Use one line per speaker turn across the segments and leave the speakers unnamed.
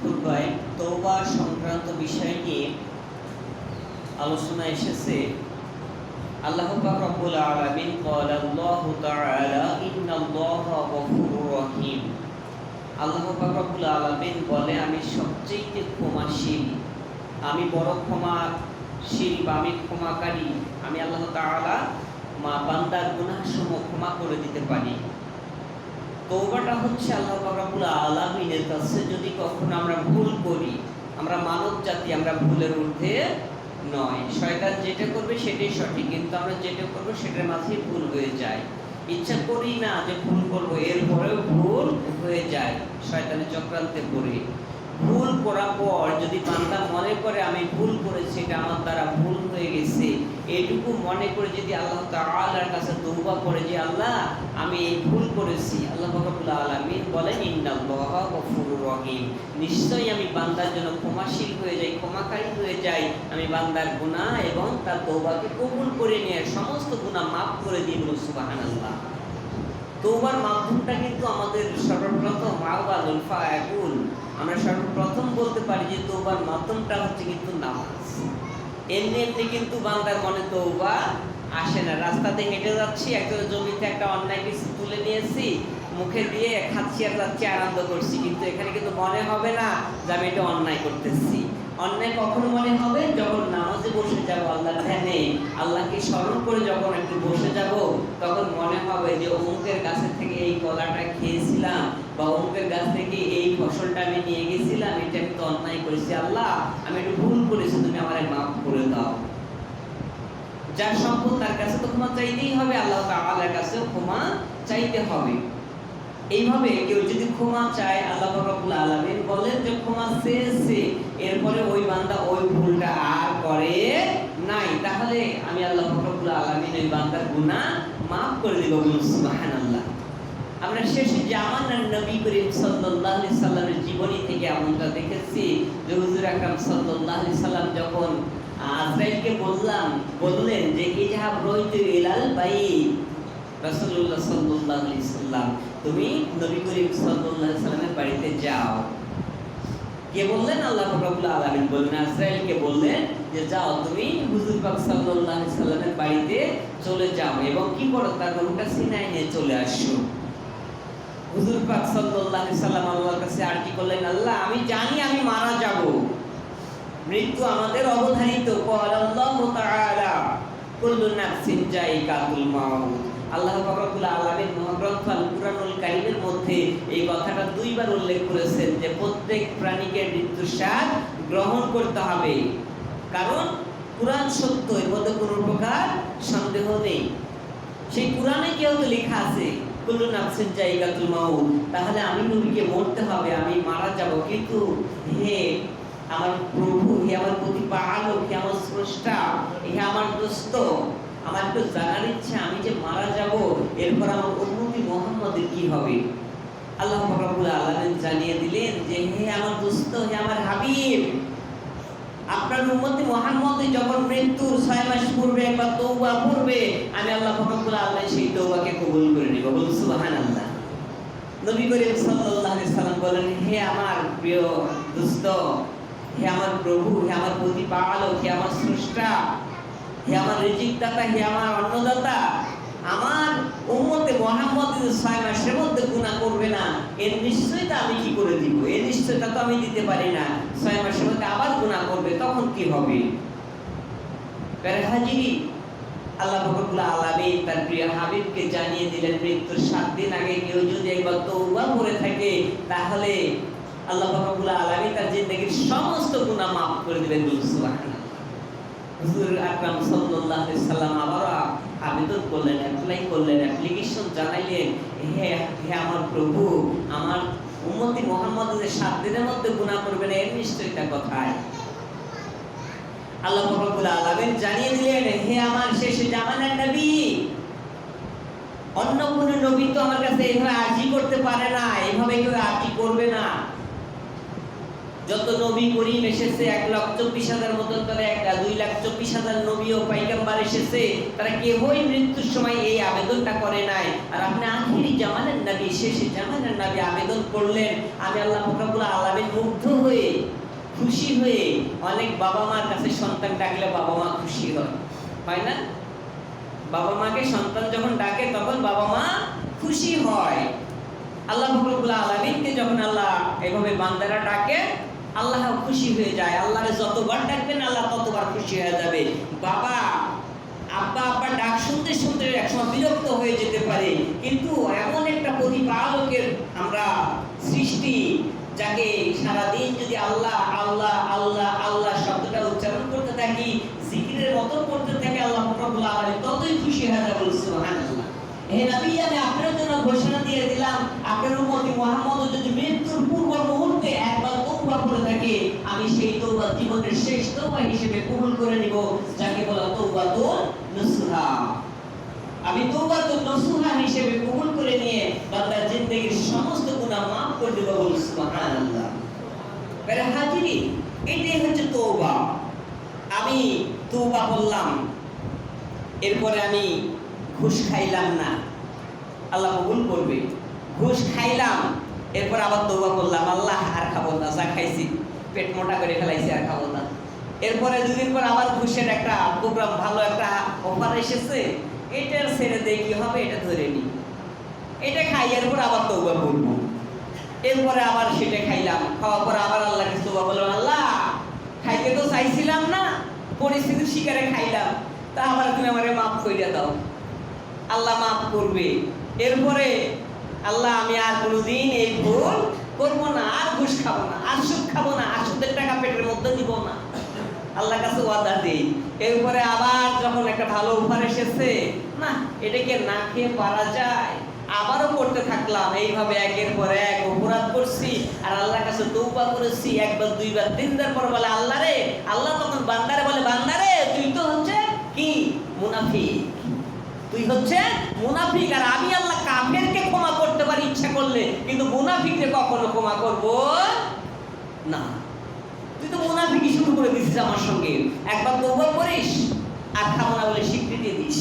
খুতবায় তওবা সংক্রান্ত বিষয় নিয়ে আলোচনা এসেছে আল্লাহ পাক রব্বুল আলামিন قال الله تعالى ان الله غفور رحيم আল্লাহ পাক রব্বুল আলামিন বলে আমি সবচেয়ে ক্ষমাশীল আমি বড় ক্ষমাশীল বা আমি ক্ষমাকারী আমি আল্লাহ তাআলা মা বান্দার গুনাহসমূহ ক্ষমা করে দিতে পারি তৌবাটা হচ্ছে আল্লাহ পাক রব্বুল আলামিনের কাছে যদি কখনো আমরা ভুল করি, আমরা মানব জাতি, আমরা ভুলের ঊর্ধ্বে নয়। শয়তান যেটা করবে সেটাই সঠিক, কিন্তু আমরা যেটা করব সেটার মাঝেই ভুল হয়ে যায়। ইচ্ছা করি না যে ভুল করব, এরপরেও ভুল হয়ে যায় শয়তানের চক্রান্তে পড়ে। ভুল করার পর যদি বান্দা মনে করে, আমি ভুল করেছি, এটা আমার দ্বারা ভুল হয়ে গেছে। এইটুকু মনে করে যদি আল্লাহ তাআলার কাছে তওবা করে যে, আল্লাহ, আমি এই ভুল করেছি। আল্লাহ রাব্বুল আলামিন বলেন রহিম। নিশ্চয়ই আমি বান্দার জন্য ক্ষমাশীল হয়ে যাই, ক্ষমাকারী হয়ে যাই। আমি বান্দার গুনাহ এবং তার তওবাকে কবুল করে নিয়ে সমস্ত গুনাহ মাফ করে দিয়ে বলুন, সুবহানাল্লাহ। তৌবার মাধ্যমটা কিন্তু আমাদের সর্বপ্রথম আওয়ালুল ফায়াকুল। আমরা সর্বপ্রথম বলতে পারি যে তৌবার মাধ্যমটা হচ্ছে কিন্তু নামাজ। এমনি এমনি কিন্তু বান্দার মনে তৌবা আসে না। রাস্তাতে হেঁটে যাচ্ছি একটা জমিতে একটা অন্যায় কিছু তুলে নিয়েছি, মুখে দিয়ে খাচ্ছি আর যাচ্ছি, আনন্দ করছি। কিন্তু এখানে কিন্তু মনে হবে না যে আমি এটা অন্যায় করতেছি। অন্যায় কখন মনে হবে? যখন নামাজে বসে যাব, আল্লাহর ধ্যানে, আল্লাহকে স্মরণ করে যখন একটু বসে যাব, তখন মনে হবে যে অমুকের কাছে থেকে এই কলাটা খেয়েছিলাম বা অমুকের কাছ থেকে এই ফসলটা আমি নিয়ে আমি তো অন্যায় করেছি আল্লাহ, আমি একটু ভুল করেছি, তুমি আমার মাফ করে দাও। যার সম্পদ তার কাছে তো ক্ষমা চাইতেই হবে, আল্লাহ তাআলার কাছেও ক্ষমা চাইতে হবে। এইভাবে কেউ যদি ক্ষমা চায়, আল্লাহ রাব্বুল আলামিন বলেন যে ক্ষমা চেয়েছে, এরপরে ওই বান্দা ওই ভুলটা আর করে নাই। তাহলে আমি আল্লাহ রাব্বুল আলামিন ওই বান্দার গুনাহ মাফ করে দেব সুবহানাল্লাহ। আমরা শেষে জামানার নবী করিম আলাইহি সাল্লামের জীবনী থেকে এমনটা দেখেছি যে হুজুর আকরাম আলাইহি সাল্লাম যখন আজরাইলকে বললাম, বললেন যে ইজাহাব ইলাল বাইত রাসূলুল্লাহ সাল্লাল্লাহু আলাইহি সাল্লাম, তুমি নবী করিম সাল্লাল্লাহু আলাইহি সাল্লামের বাড়িতে যাও। কে বললেন? আল্লাহ রাব্বুল আলামিন বললেন, আজরাইলকে বললেন যে যাও, তুমি হুজুর পাক সাল্লাল্লাহু আলাইহি সাল্লামের বাড়িতে চলে যাও এবং কি করো? তার রূহটা সিনায় নিয়ে চলে আসো। হুজুর পাক সাল্লাল্লাহু আলাইহি সাল্লাম আল্লাহর কাছে আরজি করলেন? আল্লাহ, আমি জানি আমি মারা যাব। মৃত্যু আমাদের অবধারিত। কল আল্লাহু তাআলা, কুল্লু নাফসিন জাইকাতুল মাউত। আল্লাহ পাক রব্বুল আলামিন মহাগ্রন্থ আল কুরআনুল কারীমের মধ্যে এই কথাটা দুইবার উল্লেখ করেছেন যে প্রত্যেক প্রাণীকে মৃত্যুর স্বাদ গ্রহণ করতে হবে। কারণ কুরআন সত্য, এর মধ্যে কোনো প্রকার সন্দেহ নেই। সেই কোরআনে যেহেতু লেখা আছে কুল্লু নাফসিন জাইকাতুল মাউত, তাহলে আমি নবীকে মরতে হবে, আমি মারা যাব। কিন্তু হে আমার প্রভু, হে আমার প্রতিপালক, হে আমার স্রষ্টা, হে আমার দোস্ত, আমার তো জানার ইচ্ছা, আমি যে মারা যাব, এরপর আমার উন্নতি মোহাম্মদের কি হবে? আল্লাহ রাব্বুল আলামিন জানিয়ে দিলেন যে, হে আমার দোস্ত, হে আমার হাবিব আপনার উম্মতি মুহাম্মদ যখন মৃত্যুর ছয় মাস পূর্বে একবার তওবা করবে আমি আল্লাহ রাব্বুল আলামিন সেই তওবাকে কবুল করে নিব। বলুন, সুবহানাল্লাহ। নবী করিম আলাইহি সাল্লাম বলেন, হে আমার প্রিয় দোস্ত, হে আমার প্রভু, হে আমার প্রতিপালক, হে আমার স্রষ্টা, হে আমার রিজিক দাতা হে আমার অন্নদাতা, আমার উম্মতে মোহাম্মদ ছয় মাসের মধ্যে গুনাহ করবে না এর নিশ্চয়তা আমি কি করে দিব? এর নিশ্চয়তা তো আমি দিতে পারি না। ছয় মাসের মধ্যে আবার গুনাহ করবে, তখন কি হবে? আল্লাহ রব্বুল আলামিন তার প্রিয় হাবিবকে জানিয়ে দিলেন, মৃত্যুর সাত দিন আগে কেউ যদি একবার তওবা করে থাকে, তাহলে আল্লাহ রব্বুল আলামিন তার জিন্দেগীর সমস্ত গুনাহ মাফ করে সুবহানাল্লাহ। হুজুর আকরাম সাল্লাল্লাহু আলাইহি সাল্লাম আবারও আবেদন করলেন অ্যাপ্লাই করলেন অ্যাপ্লিকেশন জানাইলেন, হে হে আমার প্রভু, আমার উম্মতি মোহাম্মদ যে সাত দিনের মধ্যে গুনাহ করবে না এর নিশ্চয়তা কথা। আল্লাহ আলামিন জানিয়ে দিলেন, হে আমার শেষ জামানার নবী, অন্য কোন নবী তো আমার কাছে এইভাবে আজি করতে পারে না এইভাবে কেউ আরজি করবে না। যত নবী করিম এসেছে, এক লাখ চব্বিশ হাজার মতন তারা এক দুই লাখ চব্বিশ হাজার নবী ও পাইকাম্বার এসেছে, তারা কেউই মৃত্যুর সময় এই আবেদনটা করে নাই। আর আপনি আখিরি জামানের নবী, শেষে জামানের নবী আবেদন করলেন। আমি আল্লাহ ফকরাবুল আলমিন মুগ্ধ হয়ে, খুশি হয়ে অনেক বাবা মার কাছে সন্তান ডাকলে বাবা মা খুশি হয়। হয় না? বাবা মাকে সন্তান যখন ডাকে, তখন বাবা মা খুশি হয়। আল্লাহ ফকরুল আলমিনকে যখন আল্লাহ এভাবে বান্দারা ডাকে আল্লাহ খুশি হয়ে যায়, আল্লাহরে যতবার ডাকবেন আল্লাহ ততবার খুশি হয়ে যাবে। বাবা, আব্বা আব্বা ডাক শুনতে শুনতে একসময় বিরক্ত হয়ে যেতে পারে, কিন্তু এমন একটা প্রতিপালকের আমরা সৃষ্টি যাকে সারাদিন যদি আল্লাহ আল্লাহ আল্লাহ আল্লাহ শব্দটা উচ্চারণ করতে থাকি, জিকিরের মতো করতে থাকি, আল্লাহ রব্বুল ততই খুশি হয়ে যাবে সুবহানাল্লাহ। হে নবী, আমি আপনার জন্য ঘোষণা দিয়ে দিলাম। আপনার উম্মতি মুহাম্মদ যদি মৃত্যুর পূর্ব মুহূর্তে একবার তওবা করে থাকে, আমি সেই তওবা জীবনের শেষ তওবা হিসেবে কবুল করে নিব, যাকে বলা তওবাতুন নসুহা। আমি তওবাতুন নসুহা হিসেবে কবুল করে নিয়ে বান্দার জিন্দেগীর সমস্ত গুনাহ মাফ করে দেব বল, সুবহানাল্লাহ। বেরে হাজিরি, এটাই হচ্ছে তওবা। আমি তওবা করলাম। এরপরে আমি ঘুষ খাইলাম না। আল্লাহ কবুল করবে। ঘুষ খাইলাম, এরপর আবার তৌবা করলাম। আল্লাহ, আর খাব না, যা খাইছি, পেট মোটা করে ফেলাইছি, আর খাব না। এরপরে দুদিন পর আবার ঘুষের একটা প্রোগ্রাম ভালো একটা অফার এসেছে। এটা ছেড়ে দিয়ে কি হবে? এটা ধরে নি এটা খাই, এরপর আবার তৌবা করব। এরপরে আবার সেটা খাইলাম। খাওয়ার পর আবার আল্লাহকে তৌবা বললাম আল্লাহ, খাইতে তো চাইছিলাম না, পরিস্থিতির শিকারে খাইলাম। তা আবার তুমি আমারে মাফ কইরা দাও। আল্লাহ মাফ করবে। এরপরে আল্লাহ, আমি আর কোনোদিন এই ভুল করব না, আর ঘুষ খাব না, আর সুদ খাব না, আর সুদের টাকা পেটের মধ্যে দিব না। আল্লাহ কাছে ওয়াদা দেই। এরপরে আবার যখন একটা ভালো উপহার এসেছে, না, এটাকে না খেয়ে পারা যায়। আবারও করতে থাকলাম, এইভাবে একের পর এক অপরাধ করছি, আর আল্লাহর কাছে তৌবা করেছি, একবার, দুইবার, তিনবার পর বলে, আল্লাহ রে, আল্লাহ তখন বান্দারে বলে, বান্দারে তুই তো হচ্ছে কি মুনাফিক তুই হচ্ছে মুনাফিক, আর আমি আল্লাহ কাফেরকে ক্ষমা করতে পারি ইচ্ছা করলে, কিন্তু মুনাফিককে কখনো ক্ষমা করব না। তুই তো মুনাফিকই শুরু করে দিছিস আমার সঙ্গে। একবার তৌবা করিস, আর খাব বলে স্বীকৃতি দিস।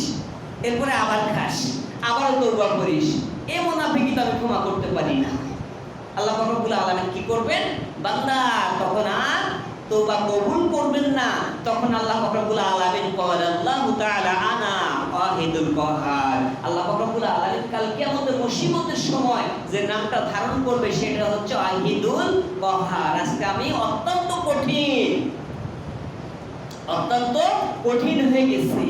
এরপরে আবার খাস, আবারও তৌবা করিস। এ মুনাফিকই তো আমি ক্ষমা করতে পারি না। আল্লাহ রব্বুল আলামিন কি করবেন? বান্দা, তখন আর তওবা কবুল করবেন না। তখন আল্লাহ রব্বুল আলামিন কল আল্লাহু তাআলা আনা আল্লাহ রব্বুল আলামিন মুসিবতের সময় যে নামটা ধারণ করবে সেটা হচ্ছে কহার আজকে আমি অত্যন্ত কঠিন অত্যন্ত কঠিন হয়ে গেছি।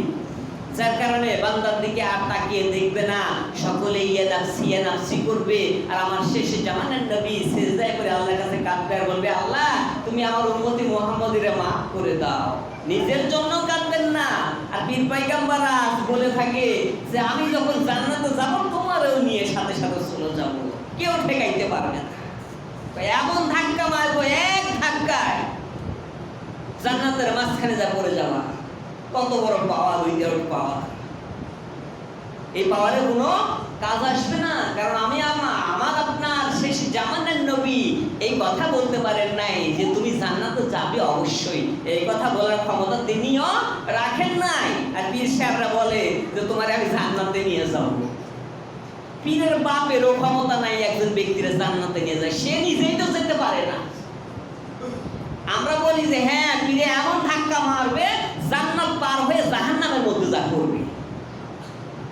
যার কারণে বান্দার দিকে আর তাকিয়ে দেখবে না, সকলে ইয়ে নাফসি ইয়ে নাফসি করবে। আর আমার শেষে জামানের নবী সেজদায় করে আল্লাহর কাছে কাঁদবে আর বলবে, আল্লাহ, তুমি আমার উম্মতি মুহাম্মদিরে মাফ করে দাও। নিজের জন্য কাঁদবেন না আর পীর পাইগাম্বারা বলে থাকে যে, আমি যখন জান্নাতে যাব, তোমারও নিয়ে সাথে সাথে চলে যাব। কেউ ঠেকাইতে পারবে না। এমন ধাক্কা মারবো, এক ধাক্কায়। জান্নাতের মাঝখানে যা পড়ে যাওয়া, কত বড় পাওয়ার উইদাউট পাওয়ার এই পাওয়ারে কোনো কাজ আসবে না, কারণ আমি আমা আমার আপনার জামানের নবী এই কথা বলতে পারেন নাই যে তুমি জান্নাতে যাবে অবশ্যই। এই কথা বলার ক্ষমতা তিনিও রাখেন নাই। আর পীর সাহেবরা বলে যে তোমার আমি জান্নাতে নিয়ে যাব। পীরের বাপেরও ক্ষমতা নাই একজন ব্যক্তির জান্নাতে নিয়ে যায়। সে নিজেই তো যেতে পারে না। আমরা বলি যে হ্যাঁ পীরে এমন ধাক্কা মারবে, জান্নাত পার হয়ে জাহান্নামের মধ্যে যা করবে।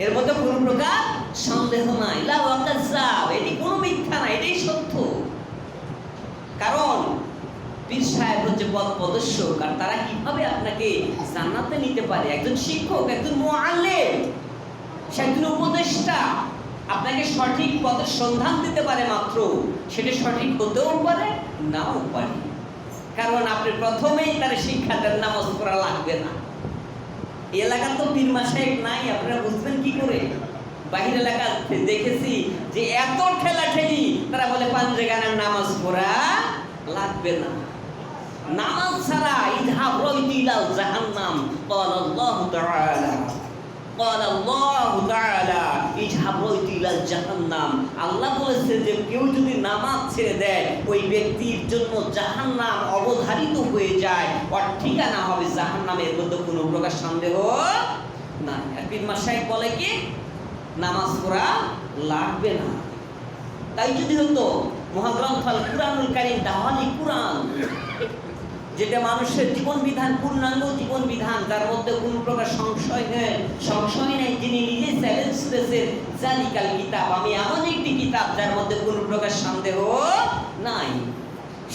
এর মধ্যে কোনো প্রকার সন্দেহ নাই লা ওয়াকাজ্জাব এটি কোনো মিথ্যা না, এটাই সত্য। কারণ, পীর সাহেব হচ্ছে পদ প্রদর্শক, আর তারা কীভাবে আপনাকে জান্নাতে নিতে পারে? একজন শিক্ষক, একজন মুআল্লিম, সে একজন উপদেষ্টা, আপনাকে সঠিক পথের সন্ধান দিতে পারে মাত্র। সেটা সঠিক হতেও পারে, নাও পারে। কারণ আপনি প্রথমেই তার শিক্ষা দেন নামাজ পড়া লাগবে না। এই এলাকার তো পীর মাসাইক নাই, আপনারা বুঝবেন কি করে? বাহির এলাকা দেখেছি যে এত ঠেলা ঠেলি তারা বলে পাঞ্জে গানের নামাজ পড়া লাগবে না নামাজ ছাড়া ইধা রইতিলাল জাহান্নাম ক্বাল আল্লাহু তাআলা قال الله تعالى اذهبوا إلى জাহান্নাম আল্লাহ বলেছে যে কেউ যদি নামাজ ছেড়ে দেয় ওই ব্যক্তির জন্য জাহান্নাম অবধারিত হয়ে যায় ওর ঠিকানা হবে জাহান্নামের মধ্যে কোনো প্রকার সন্দেহ না পীর মাসাই বলে কি নামাজ পড়া লাগবে না। তাই যদি হতো মহাগ্রন্থ কুরআনুল কারীম তাহলে কুরআন, যেটা মানুষের জীবন বিধান পূর্ণাঙ্গ জীবন বিধান তার মধ্যে কোনো প্রকার সংশয় নেই সংশয় নেই যিনি নিজে চ্যালেঞ্জ করেছেন, জালিকাল কিতাব, আমি এমন একটি কিতাব যার মধ্যে কোনো প্রকার সন্দেহ নাই।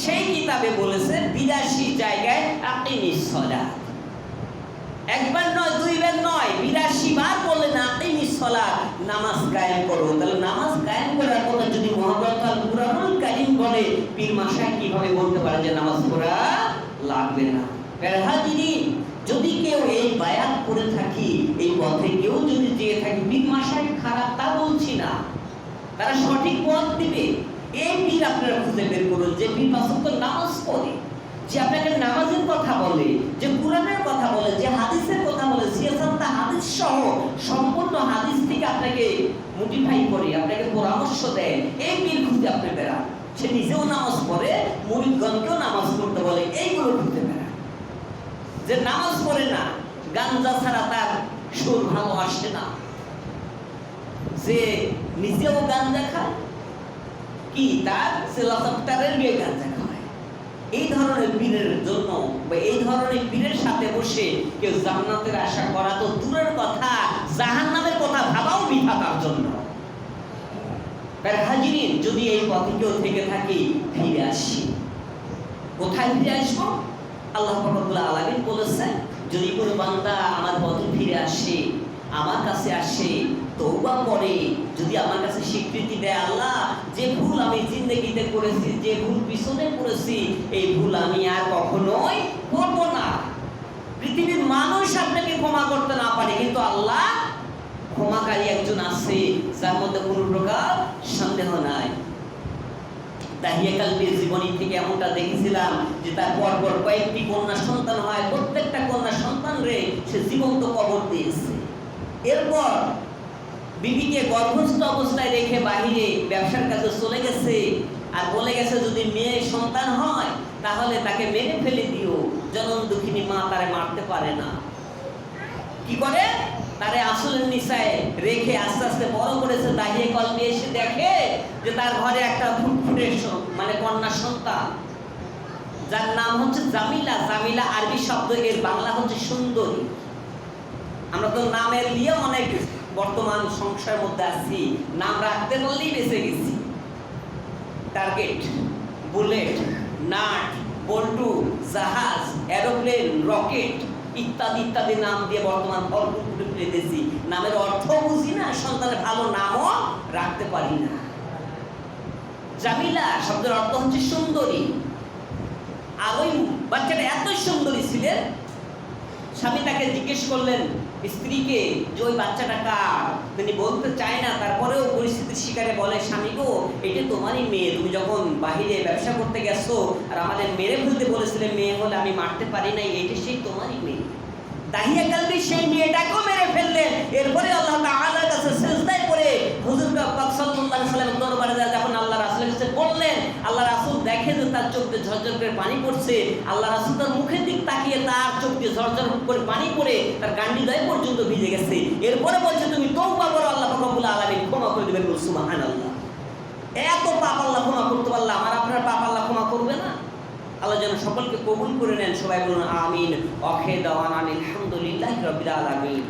সেই কিতাবে বলেছে, বিরাশি জায়গায় আপনি নিঃসলা একবার নয়, দুইবার নয়, বিরাশি বার বললেন আপনি নিঃসলা নামাজ কায়েম করো। তাহলে নামাজ কায়েম করার কথা যদি মহাগ্রন্থ আল কুরআনুল বলে, পীর মাসায় কীভাবে বলতে পারে যে নামাজ পড়া লাগবে না? হাজিরিন যদি কেউ এই বায়াত করে থাকি, এই পথে কেউ যদি যেয়ে থাকি, পীর মাসায় খারাপ তা বলছি না। তারা সঠিক পথ দিবে। এই পীর আপনারা খুঁজে বের করুন যে পীর পাঁচক্য নামাজ পড়ে। যে আপনাকে নামাজের কথা বলে, যে কোরআনের কথা বলে, যে হাদিসের কথা বলে সিয়াসাত্তা হাদিস সহ সম্পূর্ণ হাদিস থেকে আপনাকে মোটিফাই করে, আপনাকে পরামর্শ দেয়, এই পীর খুঁজে আপনি বেড়ান। সে নিজেও নামাজ পড়ে, মুরিদগণকেও নামাজ পড়তে বলে, এইগুলো খুঁজে বেড়ান। যে নামাজ পড়ে না, গাঞ্জা ছাড়া তার সুর ভালো আসে না। যে নিজেও গাঞ্জা খায়, কি তার সেলাসপ্তারের বিয়ে গাঞ্জা খায়? এই ধরনের পীরের জন্য বা এই ধরনের পীরের সাথে বসে কেউ জান্নাতের আশা করা তো দূরের কথা, জাহান্নামের কথা ভাবাও বৃথা তার জন্য। তার হাজিরিন যদি এই পথে কেউ থেকে থাকি, ফিরে আসি। কোথায় ফিরে আসব? আল্লাহ রব্বুল আলামিন বলেছেন, যদি কোনো বান্দা আমার পথে ফিরে আসে, আমার কাছে আসে তৌবা করে। যদি আমার কাছে স্বীকৃতি দেয় আল্লাহ, যে ভুল আমি জিন্দগিতে করেছি, যে ভুল পিছনে করেছি এই ভুল আমি আর কখনোই করব না। পৃথিবীর মানুষ আপনাকে ক্ষমা করতে না পারে, কিন্তু আল্লাহ ক্ষমাকারী একজন আছে, যার মধ্যে কোনো প্রকার সন্দেহ নাই। কালবির জীবনী থেকে এমনটা দেখেছিলাম যে তার পরপর কয়েকটি কন্যা সন্তান হয়, প্রত্যেকটা কন্যা সন্তান রে সে জীবন্ত কবর দিয়েছে। এরপর বিবিকে গর্ভস্থ অবস্থায় রেখে বাহিরে ব্যবসার কাছে চলে গেছে। আর বলে গেছে, যদি মেয়ে সন্তান হয়, তাহলে তাকে মেরে ফেলে দিও। জনম দুঃখিনী মা তারে মারতে পারে না। কি করে? তারে আসলের নিশায় রেখে আস্তে আস্তে বড় করেছে। দাহিয়ে কলমে এসে দেখে যে তার ঘরে একটা ফুটফুটে মানে কন্যা সন্তান। যার নাম হচ্ছে জামিলা। জামিলা আরবি শব্দ এর বাংলা হচ্ছে সুন্দরী। আমরা তো নামের নিয়ে অনেক বর্তমান সংসারের মধ্যে আছি, নাম রাখতে বললেই বেঁচে গেছি। টার্গেট বুলেট নাট বল্টু, জাহাজ এরোপ্লেন রকেট ইত্যাদি ইত্যাদি নাম দিয়ে বর্তমান করে ফেলেছি নামের অর্থ বুঝি না, সন্তানের ভালো নামও রাখতে পারি না। জামিলা, শব্দের অর্থ হচ্ছে সুন্দরী। আর ওই বাচ্চাটা এত সুন্দরী ছিলেন স্বামী তাকে জিজ্ঞেস করলেন, স্ত্রীকে যে ওই বাচ্চাটা কার? তিনি বলতে চায় না, তারপরেও পরিস্থিতির শিকারে বলে, স্বামী গো, এটা তোমারই মেয়ে, তুমি যখন বাহিরে ব্যবসা করতে গেছো আর আমাদের মেরে ফেলতে বলেছিলে, মেয়ে হলে আমি মারতে পারি নাই, এটা সেই তোমারই মেয়ে। দাহিয়া কালবি সেই মেয়েটাকেও মেরে ফেললেন। এরপরে আল্লাহ তাআলার কাছে সেজদায় পড়ে হুজুর দরবারে যখন আল্লাহ বললেন, আল্লাহ রাসূল দেখে যে তার চোখ দিয়ে ঝরঝর করে পানি পড়ছে। আল্লাহ রাসূল তার মুখের দিক তাকিয়ে তার চোখ দিয়ে ঝরঝর করে পানি পড়ে তার গান্ডি দয় পর্যন্ত ভিজে গেছে। এরপরে বলছে, তুমি তওবা করো, আল্লাহ পাক রব্বুল আলামিন ক্ষমা করে দিবেন। সুবহানাল্লাহ। এত পাপ আল্লাহ ক্ষমা করতে পারলে আমার আপনার পাপ আল্লাহ ক্ষমা করবে না? আল্লাহ যেন সকলকে কবুল করে নেন। সবাই বলুন, আমিন। অখে দাওয়ান আলহামদুলিল্লাহ রবিল আলামিন।